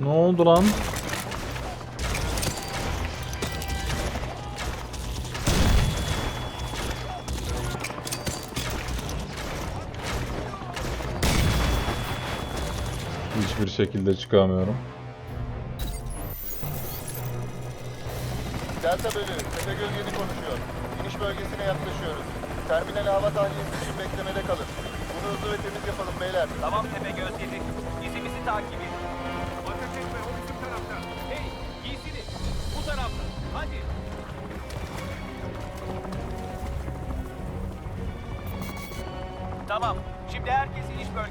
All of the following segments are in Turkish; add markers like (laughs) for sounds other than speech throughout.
Ne oldu lan? Hiçbir şekilde çıkamıyorum. Delta bölüğü, Tepegöz 7 konuşuyor. İniş bölgesine yaklaşıyoruz. Terminale hava tahliyesi için beklemede kalın. Bunu hızlı ve temiz yapalım beyler. Tamam tepe gözledik. İzimizi takip et.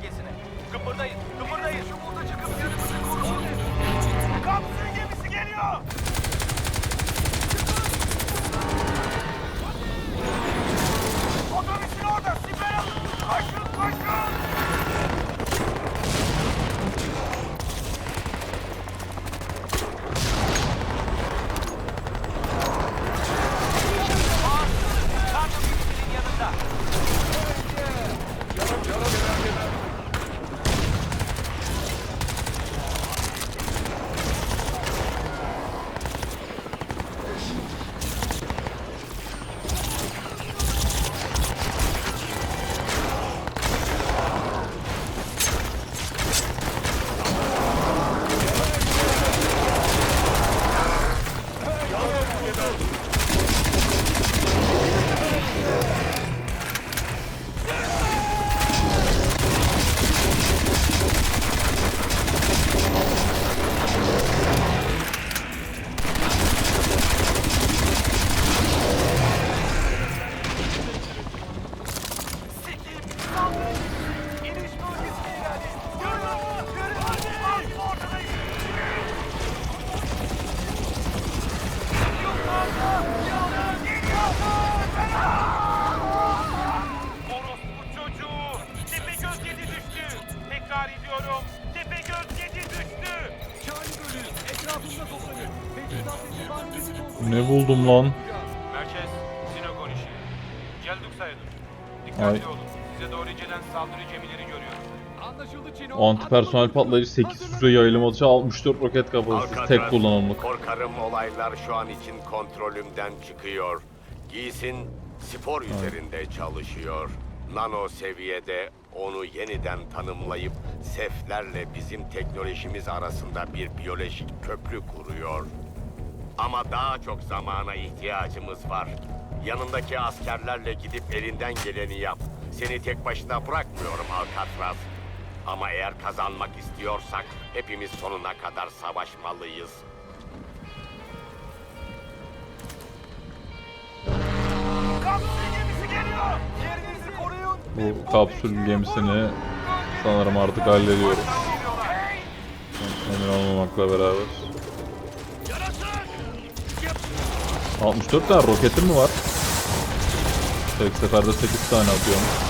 Bölgesine. Kıpırdayın. Kıpırdayın. Ne buldum lan? Merkez. Geldik sayılır. Ay. Dikkatli olun. Size doğru incelen saldırı gemileri görüyorum. Anlaşıldı Çino. Antipersonel patlayıcı 8 süre yayılım atışı 64 roket kapasitesi tek kullanımlık. Korkarım olaylar şu an için kontrolümden çıkıyor. Giysin spor üzerinde çalışıyor. Nano seviyede onu yeniden tanımlayıp seflerle bizim teknolojimiz arasında bir biyolojik köprü kuruyor. Ama daha çok zamana ihtiyacımız var. Yanındaki askerlerle gidip elinden geleni yap. Seni tek başına bırakmıyorum Alcatraz. Ama eğer kazanmak istiyorsak hepimiz sonuna kadar savaşmalıyız. Kapsül gemisi geliyor. Yerinizi koruyun. Bu kapsül gemisini sanırım artık hallediyoruz. Emin olmamakla beraber. 64 tane roketim mi var? Tek seferde 8 tane atıyorum.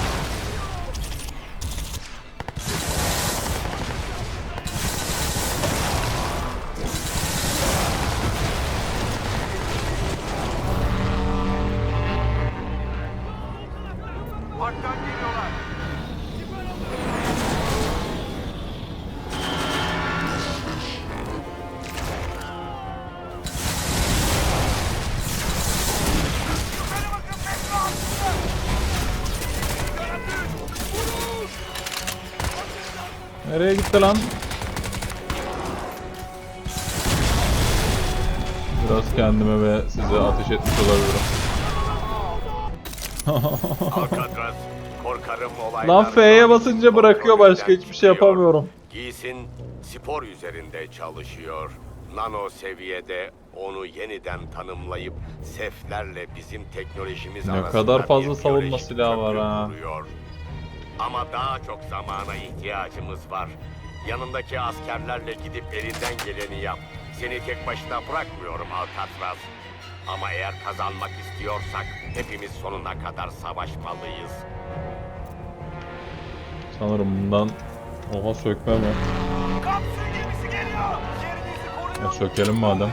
Nereye gitti lan? Biraz kendime ve size ateş etmiş olabilirim. Alcatraz, korkarım olaylar... Lan F'ye basınca bırakıyor, başka hiçbir şey yapamıyorum. Giysin spor üzerinde çalışıyor. Nano seviyede onu yeniden tanımlayıp seflerle bizim teknolojimiz Ne arasında kadar fazla savunma silahı var ha. kuruyor. Ama daha çok zamana ihtiyacımız var. Yanındaki askerlerle gidip elinden geleni yap. Seni tek başına bırakmıyorum Alcatraz. Ama eğer kazanmak istiyorsak hepimiz sonuna kadar savaşmalıyız. Sanırım bundan... Oha sökme mi? Kapsül gemisi geliyor. Yerinizi koruyun. Ya sökelim madem.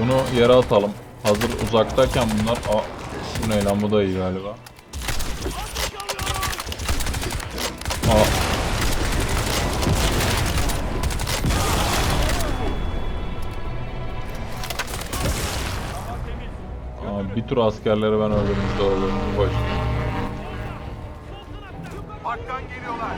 Bunu yere atalım. Hazır uzaktayken bunlar... Bu ne lan bu da iyi galiba. Aa. Aa, bir tur askerleri ben öldürmüş de oldum. Boş. Arttan geliyorlar.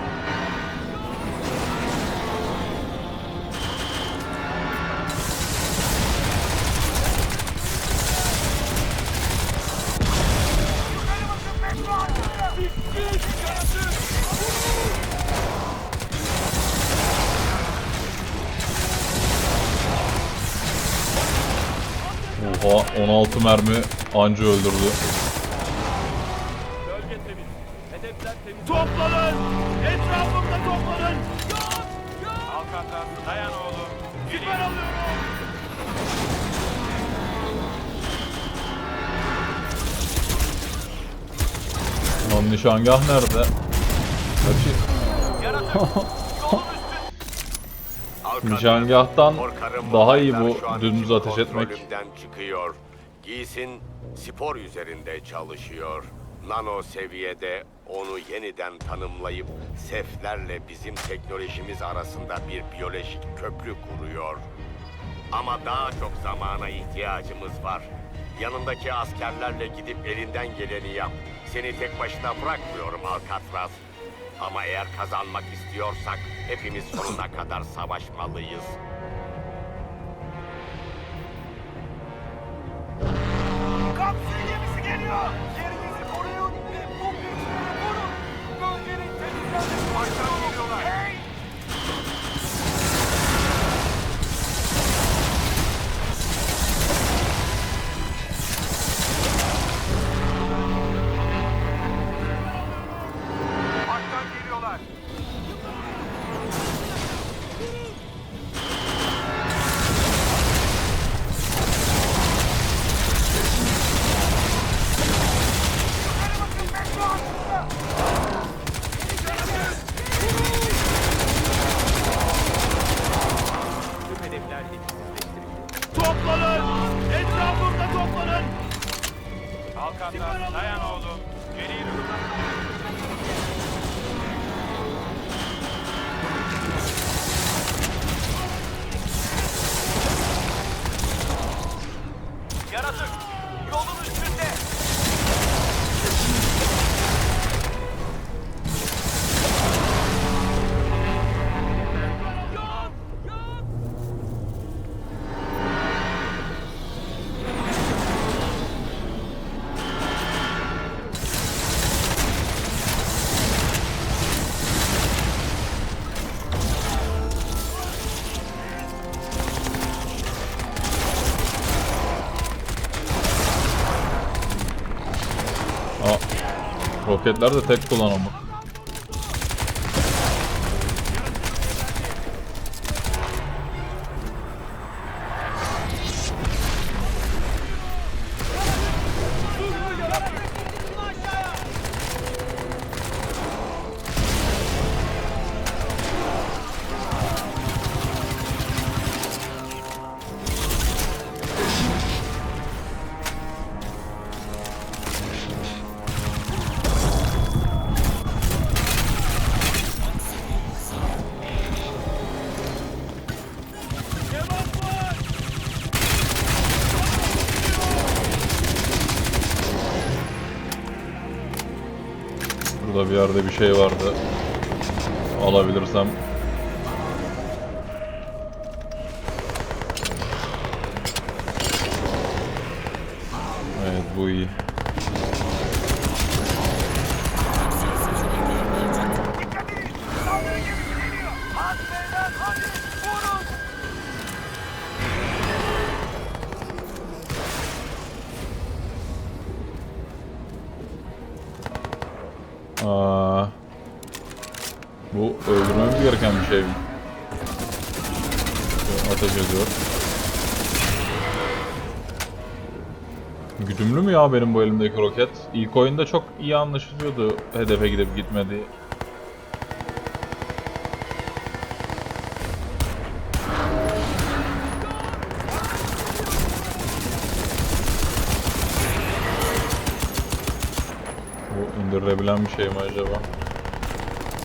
Oha 16 mermi anca öldürdü. Bölge temiz. Hedefler temiz. Toplanın! Etrafımda toplanın! Alcatraz dayan oğlum. Süper alıyorum. Lan nişangah nerede? Kaçı? (laughs) Nişangahtan daha iyi bu dümdüz ateş etmek. çıkıyor. Giysin spor üzerinde çalışıyor. Nano seviyede onu yeniden tanımlayıp seflerle bizim teknolojimiz arasında bir biyolojik köprü kuruyor. Ama daha çok zamana ihtiyacımız var. Yanındaki askerlerle gidip elinden geleni yap. Seni tek başına bırakmıyorum Alcatraz. Ama eğer kazanmak istiyorsak hepimiz sonuna kadar savaşmalıyız. Kapsül gemisi geliyor. Yerinizi koruyun ve bu güçleri vurun. Bölgenin temizlenmesi Arttan Roketler de tek kullanımı. Burada bir yerde bir şey vardı. Alabilirsem. Evet bu iyi. Aa, bu öldürmemiz gereken bir şey mi? Ateş ediyor. Güdümlü mü ya benim bu elimdeki roket? İlk oyunda çok iyi anlaşılıyordu hedefe gidip gitmediği. Bu indirilebilen bir şey mi acaba?